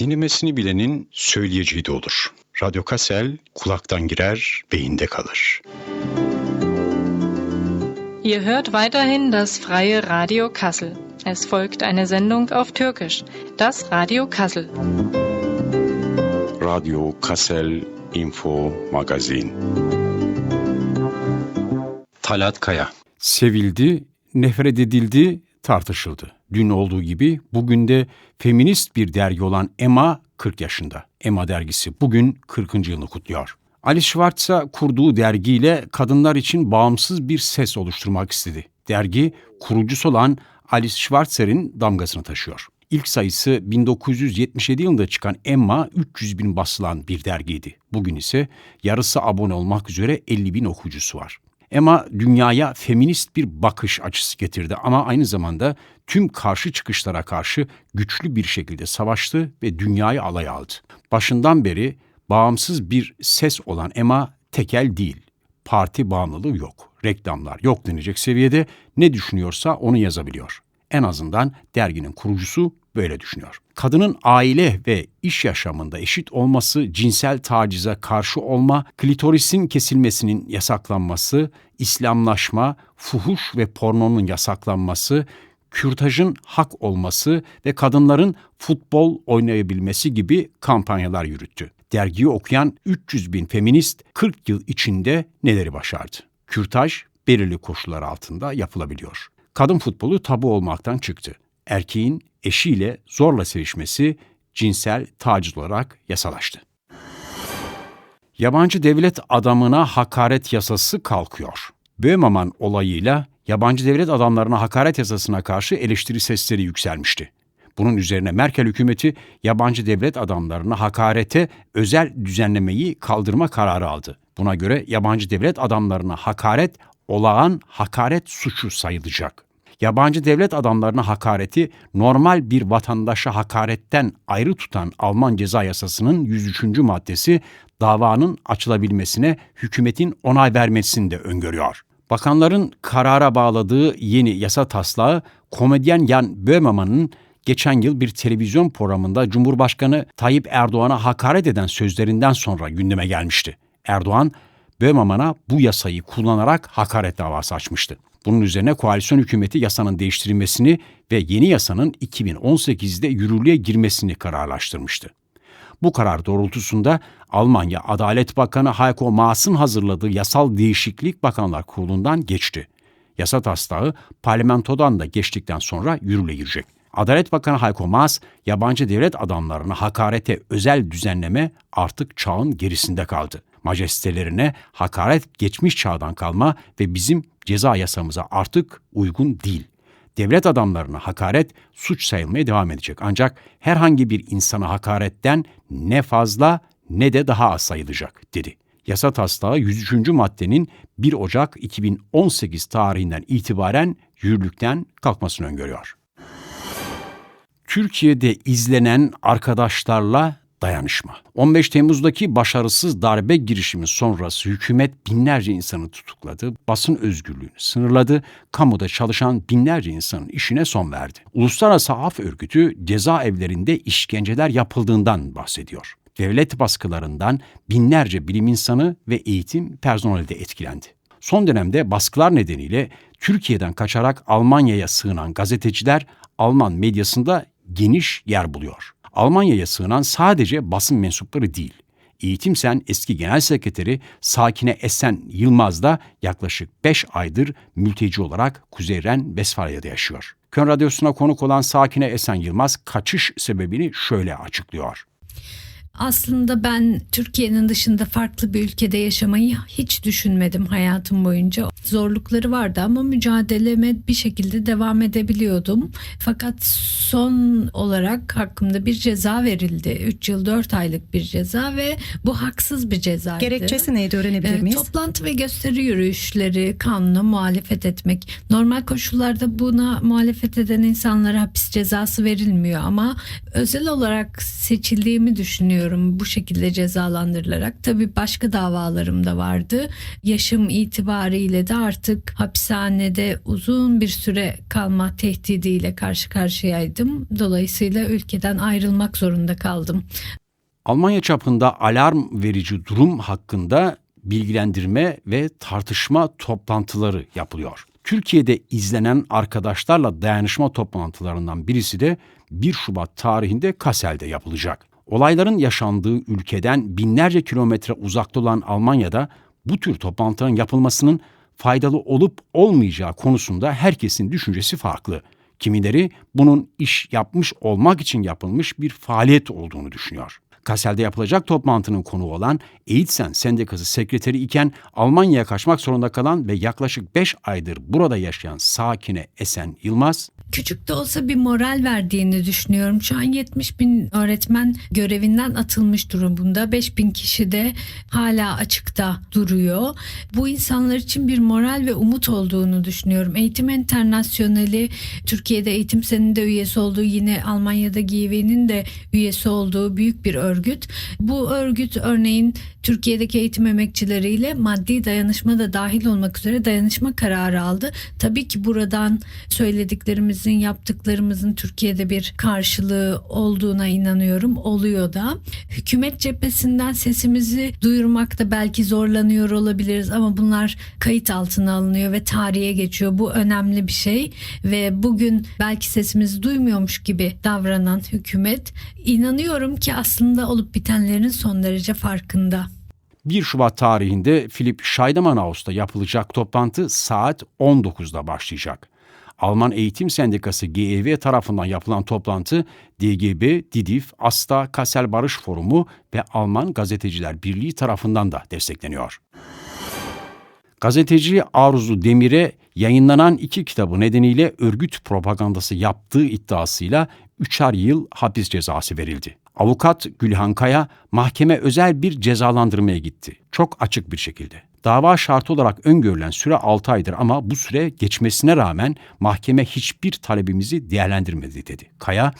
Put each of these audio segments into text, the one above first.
Dinlemesini bilenin söyleyeceği de olur. Radyo Kassel kulaktan girer, beyinde kalır. Ihr hört weiterhin das freie Radio Kassel. Es folgt eine Sendung auf Türkisch, das Radio Kassel. Radyo Kassel Info Magazin. Talat Kaya Sevildi, nefret edildi, tartışıldı. Dün olduğu gibi bugün de feminist bir dergi olan Emma 40 yaşında. Emma dergisi bugün 40. yılını kutluyor. Ali Schwartz'a kurduğu dergiyle kadınlar için bağımsız bir ses oluşturmak istedi. Dergi kurucusu olan Alice Schwartzer'in damgasını taşıyor. İlk sayısı 1977 yılında çıkan Emma 300 bin basılan bir dergiydi. Bugün ise yarısı abone olmak üzere 50 bin okuyucusu var. Emma dünyaya feminist bir bakış açısı getirdi ama aynı zamanda tüm karşı çıkışlara karşı güçlü bir şekilde savaştı ve dünyayı alay aldı. Başından beri bağımsız bir ses olan Emma tekel değil. Parti bağımlılığı yok, reklamlar yok denecek seviyede ne düşünüyorsa onu yazabiliyor. En azından derginin kurucusu böyle düşünüyor. Kadının aile ve iş yaşamında eşit olması, cinsel tacize karşı olma, klitorisin kesilmesinin yasaklanması, İslamlaşma, fuhuş ve pornonun yasaklanması, kürtajın hak olması ve kadınların futbol oynayabilmesi gibi kampanyalar yürüttü. Dergiyi okuyan 300 bin feminist 40 yıl içinde neleri başardı? Kürtaj belirli koşullar altında yapılabiliyor. Kadın futbolu tabu olmaktan çıktı. Erkeğin eşiyle zorla sevişmesi cinsel taciz olarak yasalaştı. Yabancı devlet adamına hakaret yasası kalkıyor. Böhmaman olayıyla yabancı devlet adamlarına hakaret yasasına karşı eleştiri sesleri yükselmişti. Bunun üzerine Merkel hükümeti yabancı devlet adamlarına hakarete özel düzenlemeyi kaldırma kararı aldı. Buna göre yabancı devlet adamlarına hakaret olağan hakaret suçu sayılacak. Yabancı devlet adamlarına hakareti normal bir vatandaşa hakaretten ayrı tutan Alman ceza yasasının 103. maddesi davanın açılabilmesine hükümetin onay vermesini de öngörüyor. Bakanların karara bağladığı yeni yasa taslağı komedyen Jan Böhmermann'ın geçen yıl bir televizyon programında Cumhurbaşkanı Tayyip Erdoğan'a hakaret eden sözlerinden sonra gündeme gelmişti. Erdoğan, Böhmermann'a bu yasayı kullanarak hakaret davası açmıştı. Bunun üzerine koalisyon hükümeti yasanın değiştirilmesini ve yeni yasanın 2018'de yürürlüğe girmesini kararlaştırmıştı. Bu karar doğrultusunda Almanya Adalet Bakanı Heiko Maas'ın hazırladığı yasal değişiklik Bakanlar Kurulu'ndan geçti. Yasa taslağı parlamentodan da geçtikten sonra yürürlüğe girecek. Adalet Bakanı Heiko Maas, yabancı devlet adamlarına hakarete özel düzenleme artık çağın gerisinde kaldı. Majestelerine hakaret geçmiş çağdan kalma ve bizim ceza yasamıza artık uygun değil. Devlet adamlarına hakaret suç sayılmaya devam edecek. Ancak herhangi bir insana hakaretten ne fazla ne de daha az sayılacak dedi. Yasa taslağı 103. maddenin 1 Ocak 2018 tarihinden itibaren yürürlükten kalkmasını öngörüyor. Türkiye'de izlenen arkadaşlarla dayanışma. 15 Temmuz'daki başarısız darbe girişimi sonrası hükümet binlerce insanı tutukladı, basın özgürlüğünü sınırladı, kamuda çalışan binlerce insanın işine son verdi. Uluslararası Af Örgütü cezaevlerinde işkenceler yapıldığından bahsediyor. Devlet baskılarından binlerce bilim insanı ve eğitim personeli de etkilendi. Son dönemde baskılar nedeniyle Türkiye'den kaçarak Almanya'ya sığınan gazeteciler Alman medyasında geniş yer buluyor. Almanya'ya sığınan sadece basın mensupları değil. Eğitimsen eski genel sekreteri Sakine Esen Yılmaz da yaklaşık 5 aydır mülteci olarak Kuzey Ren Vesfalya'da yaşıyor. Kön Radyosu'na konuk olan Sakine Esen Yılmaz kaçış sebebini şöyle açıklıyor. Aslında ben Türkiye'nin dışında farklı bir ülkede yaşamayı hiç düşünmedim hayatım boyunca. Zorlukları vardı ama mücadeleme bir şekilde devam edebiliyordum. Fakat son olarak hakkımda bir ceza verildi. 3 yıl 4 aylık bir ceza ve bu haksız bir cezaydı. Gerekçesi neydi öğrenebilir Ee, miyiz? Toplantı ve gösteri yürüyüşleri kanuna muhalefet etmek. Normal koşullarda buna muhalefet eden insanlara hapis cezası verilmiyor ama özel olarak seçildiğimi düşünüyorum düşünüyorum bu şekilde cezalandırılarak. Tabii başka davalarım da vardı. Yaşım itibariyle de artık hapishanede uzun bir süre kalma tehdidiyle karşı karşıyaydım. Dolayısıyla ülkeden ayrılmak zorunda kaldım. Almanya çapında alarm verici durum hakkında bilgilendirme ve tartışma toplantıları yapılıyor. Türkiye'de izlenen arkadaşlarla dayanışma toplantılarından birisi de 1 Şubat tarihinde Kassel'de yapılacak. Olayların yaşandığı ülkeden binlerce kilometre uzakta olan Almanya'da bu tür toplantıların yapılmasının faydalı olup olmayacağı konusunda herkesin düşüncesi farklı. Kimileri bunun iş yapmış olmak için yapılmış bir faaliyet olduğunu düşünüyor. Kassel'de yapılacak toplantının konuğu olan Eğitsen Sendikası sekreteri iken Almanya'ya kaçmak zorunda kalan ve yaklaşık 5 aydır burada yaşayan Sakine Esen Yılmaz, Küçük de olsa bir moral verdiğini düşünüyorum. Şu an 70 bin öğretmen görevinden atılmış durumunda. 5 bin kişi de hala açıkta duruyor. Bu insanlar için bir moral ve umut olduğunu düşünüyorum. Eğitim Enternasyoneli Türkiye'de Eğitim Sen'in de üyesi olduğu yine Almanya'da GİVE'nin de üyesi olduğu büyük bir örgüt. Bu örgüt örneğin Türkiye'deki eğitim emekçileriyle maddi dayanışma da dahil olmak üzere dayanışma kararı aldı. Tabii ki buradan söylediklerimizin, yaptıklarımızın Türkiye'de bir karşılığı olduğuna inanıyorum. Oluyor da. Hükümet cephesinden sesimizi duyurmakta belki zorlanıyor olabiliriz ama bunlar kayıt altına alınıyor ve tarihe geçiyor. Bu önemli bir şey ve bugün belki sesimizi duymuyormuş gibi davranan hükümet inanıyorum ki aslında olup bitenlerin son derece farkında. 1 Şubat tarihinde Philip Scheidemann Haus'ta yapılacak toplantı saat 19'da başlayacak. Alman Eğitim Sendikası GEV tarafından yapılan toplantı DGB, DİDİF, ASTA, Kassel Barış Forumu ve Alman Gazeteciler Birliği tarafından da destekleniyor. Gazeteci Arzu Demir'e yayınlanan iki kitabı nedeniyle örgüt propagandası yaptığı iddiasıyla 3'er yıl hapis cezası verildi. Avukat Gülhan Kaya mahkeme özel bir cezalandırmaya gitti. Çok açık bir şekilde. Dava şartı olarak öngörülen süre 6 aydır ama bu süre geçmesine rağmen mahkeme hiçbir talebimizi değerlendirmedi dedi. Kaya,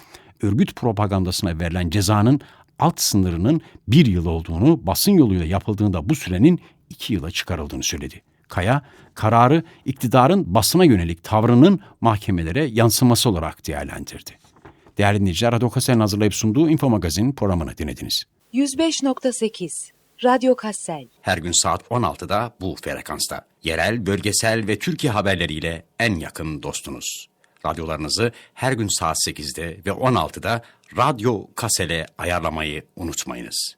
örgüt propagandasına verilen cezanın alt sınırının bir yıl olduğunu, basın yoluyla yapıldığında bu sürenin iki yıla çıkarıldığını söyledi. Kaya, kararı iktidarın basına yönelik tavrının mahkemelere yansıması olarak değerlendirdi. Değerli dinleyiciler, Radyo Kasel'in hazırlayıp sunduğu Info Magazin programını dinlediniz. 105.8 Radyo Kassel Her gün saat 16'da bu frekansta. Yerel, bölgesel ve Türkiye haberleriyle en yakın dostunuz. Radyolarınızı her gün saat 8'de ve 16'da Radyo Kasel'e ayarlamayı unutmayınız.